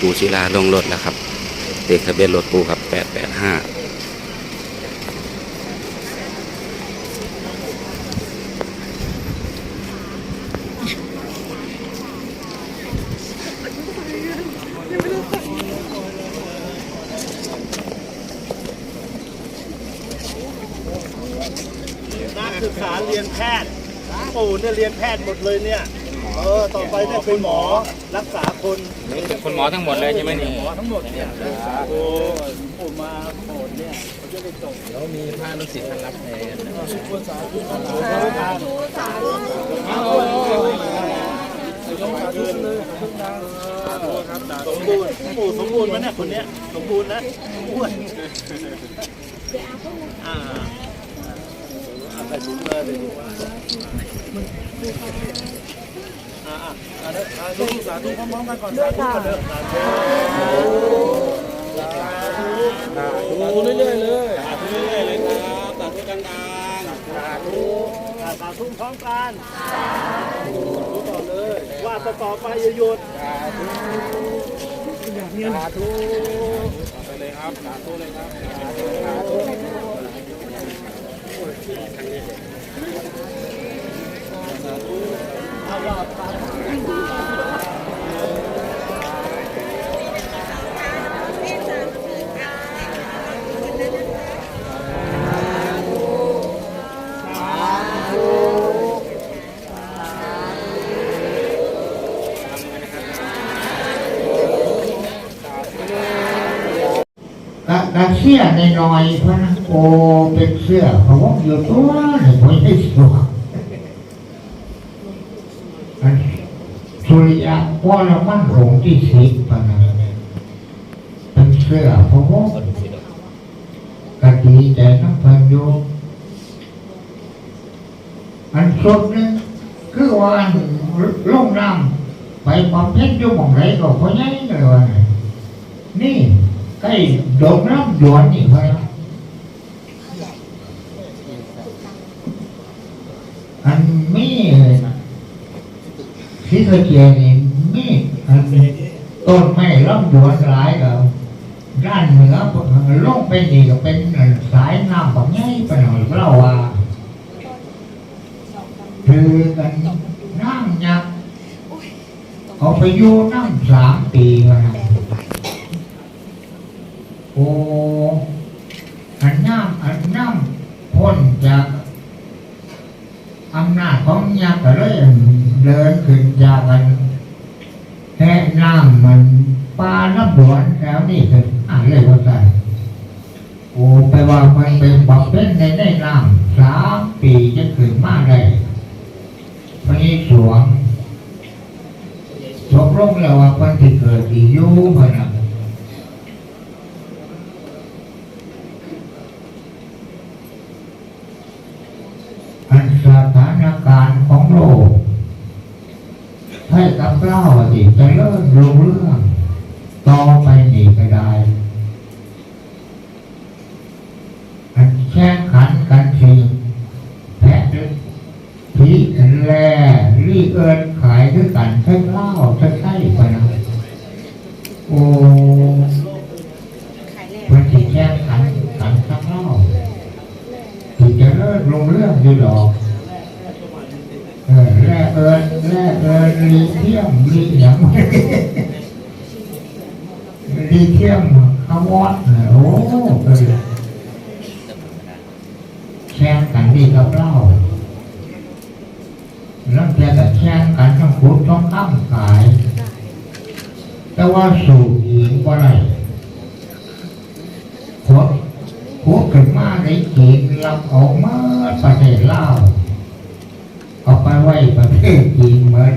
ปู่ศิลาลงรถแล้วครับเด็กทะเบียนรถปูครับแปดแปดห้านักศึกษาเรียนแพทย์ ปู่เนี่ยเรียนแพทย์หมดเลยเนี่ย เออ ต่อไปเนี่ยเป็นหมอรักษาคนคุณหมอทั้งหมดเลยใช่ไหมนี่หมอทั้งหมดเนี่ยโอ้ปู่มาโปรดเนี่ยเขาจะได้จบเดี๋ยวมีพระลูกศิษย์ท่านรับแทนสาธุสาธุสาธุสาธุสาธุสมบูรณ์ปู่สมบูรณ์ไหมเนี่ยคนเนี้ยสมบูรณ์นะอ้วนอ่าเอาไปถุงเลยไปถุงอ่าอ่าอ่าเด้อสา ธุสาธุพร้อมๆกันก่อนสาธุก่อนเด้อสาธุสาธุสาธุเรื่อยๆเลยสาธุเรื่อยๆเลยครับสาธุดังๆสาธุสาธุพร้อมกันสาธุต่อเลยว่าต่อไปอย่าหยุดสาธุสาธุไปเลยครับสาธุเลยครับสาธุสาธุกะ กะเสื้อในน้อยพระนโอเป็นเสื้อเขาบอกอยู่ตัวนี่ไม่สื้ออันสุริยะพอละมันหลงที่สิบปะนะเป็นเสื้อเขาบอกกะดีใจน้ำพันโยมอันสุดนึงคือว่าอันลงน้ำไปบำเพ็ญอยู่หม่องไหนก็เพราะงั้เลยว่านี่ ใกล้โดนน้ำหยวนนี่พะนะอันมีที่เคยเจอนี่มีอันต้นไม้ลำหยวนหลายกับด้านเหนือลงไปนี่ก็เป็นสายน้ำแบบนี้ไปหน่อยเราว่าคือกันน้ำยักเอาไปอยู่น้ำสามปีมานะโอ้อันน้ำอันน้ำพ้นจากอำนาจของยักษ์ก็เลยเดินขึ้นจากกันแห่น้ำมันปลาน้ำหลวนแถวนี้คืออ่านเลยว่าใส่โอ้ไปว่ามันเป็นบักเป็นในในน้ำสามปีจะขึ้นมาได้พระนี้สวงตกลงแล้วว่าเพิ่นที่เกิดที่อยู่พิ่นน่ะ อันสถานการณ์ของ โลกให้กับเล่าสิจะเริ่มรู้เรื่องต่อไปหนีไปได้อันแข่งขันกันทีแพะผีแล่รีเอินขายด้วยกันใช้เล่าใช้ไส้ไปนะโอ้มันที่แข่งขันกันทั้งเล่า ถึงจะเลิกลงเรื่องอยู่หรอกเออแร่เอินแร่ เอินลีเที่ยมลีหยังลีเที่ยมขาวอดโอ้เออแข่งกันดีกับเราแล้วแกแต่แข่งกันทั้งขุดทั้งข้ามขาย แต่ว่าสู่หญิงว่าไรหัวหัวขึ้นมาในจีนรับออกมาประเทศลาวเอาไปไว้ประเทศจีนเหมือน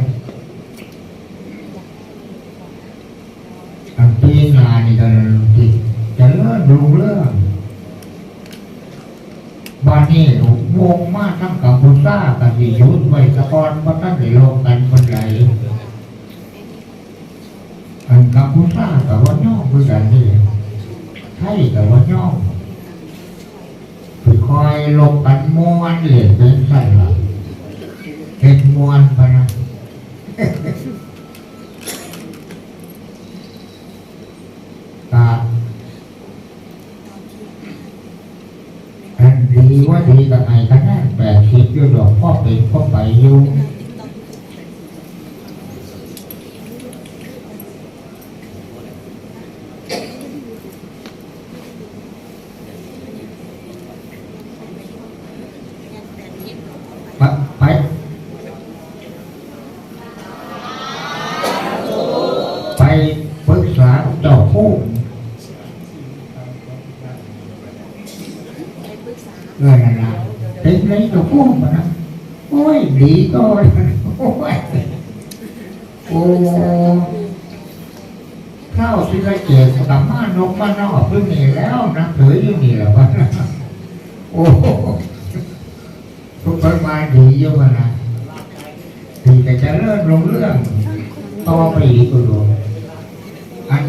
อันปีหนานี่ก็ติจะเลิศดูเรื่องบ้านนี้วงมากทั้งกัมพูชากับสิยุทธไว้ตะกอนมาตั้งแต่ลกกันคนไหนอันกัมพูชากับว่าย่อคือกันนี่ไทยกับว่าย่อคือคอยลบกันม้วนเหรียญเป็นใส่ละเห็นม้วนไปนะเป็นก็ไปอยู่ไปไปไปปรึกษาเจ้าผู้เงินอะไรเป็ นไรเจ้าผู้มานะโอ้ยดีก็โอ้ยโอ้เข้าที่กระเจียบกับมานกมานอกเพิ่งนี่แล้วนะเผยอยู่นี่และวะโอ้โหทุกคนมาดีเยอะมานะดีแต่จะเริ่มลงเรื่องต่อไปอีกตัวอัน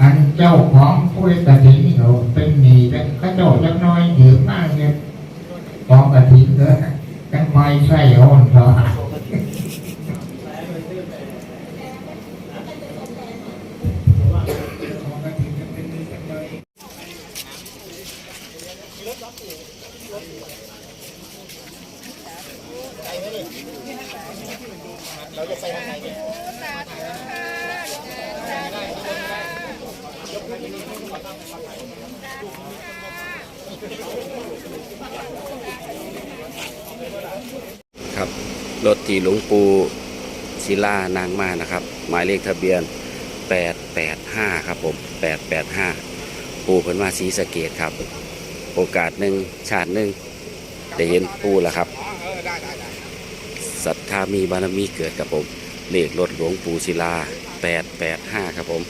อันเจ้าของผู้กระถิ่นเขา จักน้อยเยอะมากเนี่ยกองกระถิ่นเด้อจังคอยใส่อ่อนต่อ ครับรถที่หลวงปู่ศิลานางมานะครับ หมายเลขทะเบียน 885 ครับผม885 ปู่เพิ่นมาศรีสะเกดครับ โอกาสหนึ่งชาติหนึ่งได้เห็นปู่แล้วครับศรัทธามีบารมีเกิดครับผมเลขรถหลวงปู่ศิลา 885 ครับผม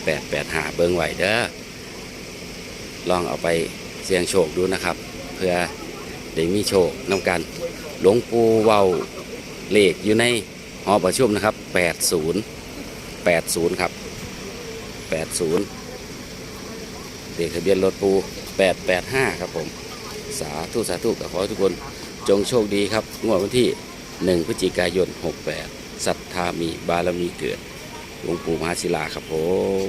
885 เบิ่งไหวเด้อลองเอาไป สียงโชคดูนะครับ เพื่อได้มีโชคนำกันหลวงปู่เว้าเลขอยู่ในหอประชุมนะครับ 80 80 ครับ 80 เลขทะเบียนรถปู 885 ครับผม สาธุสาธุก็ขอให้ทุกคนจงโชคดีครับ งวดวันที่ 1 พฤศจิกายน 68ศรัทธามีบารมีเกิด หลวงปู่มหาศิลาครับผม